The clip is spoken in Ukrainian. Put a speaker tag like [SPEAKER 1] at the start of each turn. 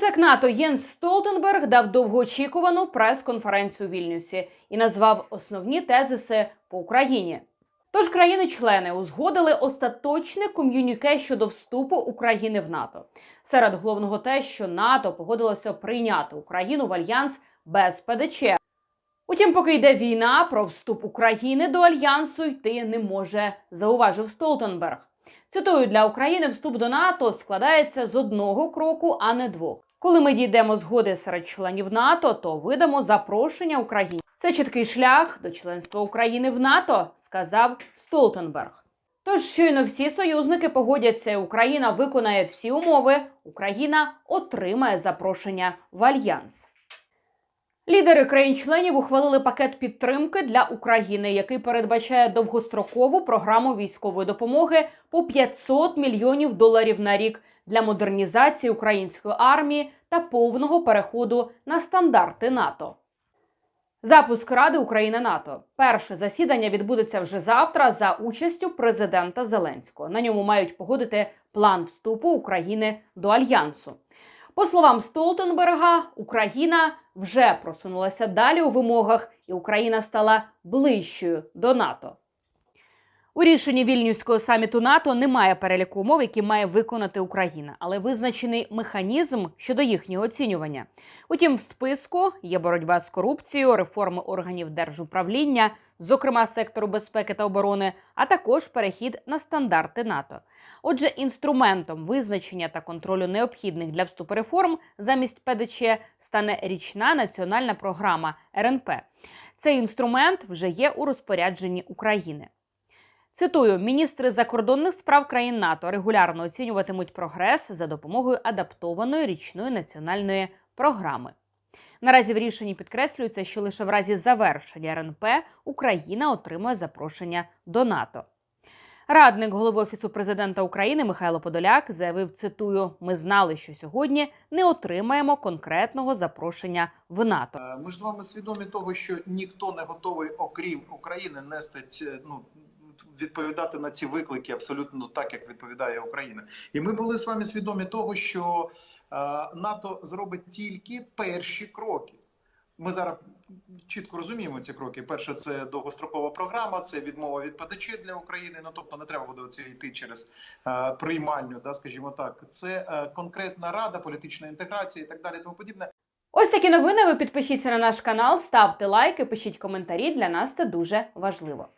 [SPEAKER 1] Генсек НАТО Єнс Столтенберг дав довгоочікувану прес-конференцію у Вільнюсі і назвав основні тезиси по Україні. Тож країни-члени узгодили остаточне ком'юніке щодо вступу України в НАТО. Серед головного те, що НАТО погодилося прийняти Україну в альянс без ПДЧ. Утім, поки йде війна, про вступ України до альянсу йти не може, зауважив Столтенберг. Цитую, для України вступ до НАТО складається з одного кроку, а не двох. Коли ми дійдемо згоди серед членів НАТО, то видамо запрошення Україні. Це чіткий шлях до членства України в НАТО, сказав Столтенберг. Тож щойно всі союзники погодяться, Україна виконає всі умови. Україна отримає запрошення в альянс. Лідери країн-членів ухвалили пакет підтримки для України, який передбачає довгострокову програму військової допомоги по 500 мільйонів доларів на рік для модернізації української армії та повного переходу на стандарти НАТО. Запуск Ради Україна НАТО. Перше засідання відбудеться вже завтра за участю президента Зеленського. На ньому мають погодити план вступу України до альянсу. По словам Столтенберга, Україна вже просунулася далі у вимогах, і Україна стала ближчою до НАТО. У рішенні вільнюського саміту НАТО немає переліку умов, які має виконати Україна, але визначений механізм щодо їхнього оцінювання. Утім, в списку є боротьба з корупцією, реформи органів держуправління, зокрема сектору безпеки та оборони, а також перехід на стандарти НАТО. Отже, інструментом визначення та контролю необхідних для вступу реформ замість ПДЧ стане річна національна програма РНП. Цей інструмент вже є у розпорядженні України. Цитую: міністри закордонних справ країн НАТО регулярно оцінюватимуть прогрес за допомогою адаптованої річної національної програми. Наразі в рішенні підкреслюється, що лише в разі завершення РНП Україна отримує запрошення до НАТО. Радник голови офісу президента України Михайло Подоляк заявив: цитую: Ми знали, що сьогодні не отримаємо конкретного запрошення в НАТО.
[SPEAKER 2] Е, Ми ж з вами свідомі того, що ніхто не готовий, окрім України, нести ці, ну відповідати на ці виклики абсолютно так, як відповідає Україна. І ми були з вами свідомі того, що е, НАТО зробить тільки перші кроки. Ми зараз чітко розуміємо ці кроки. Перше, це довгострокова програма, це відмова від ПДЧ для України. Ну тобто не треба буде це йти через е, приймальню, да, скажімо так. Це е, конкретна рада, політична інтеграція і так далі. Тому подібне.
[SPEAKER 1] Ось такі новини. Ви підпишіться на наш канал, ставте лайки, пишіть коментарі. Для нас це дуже важливо.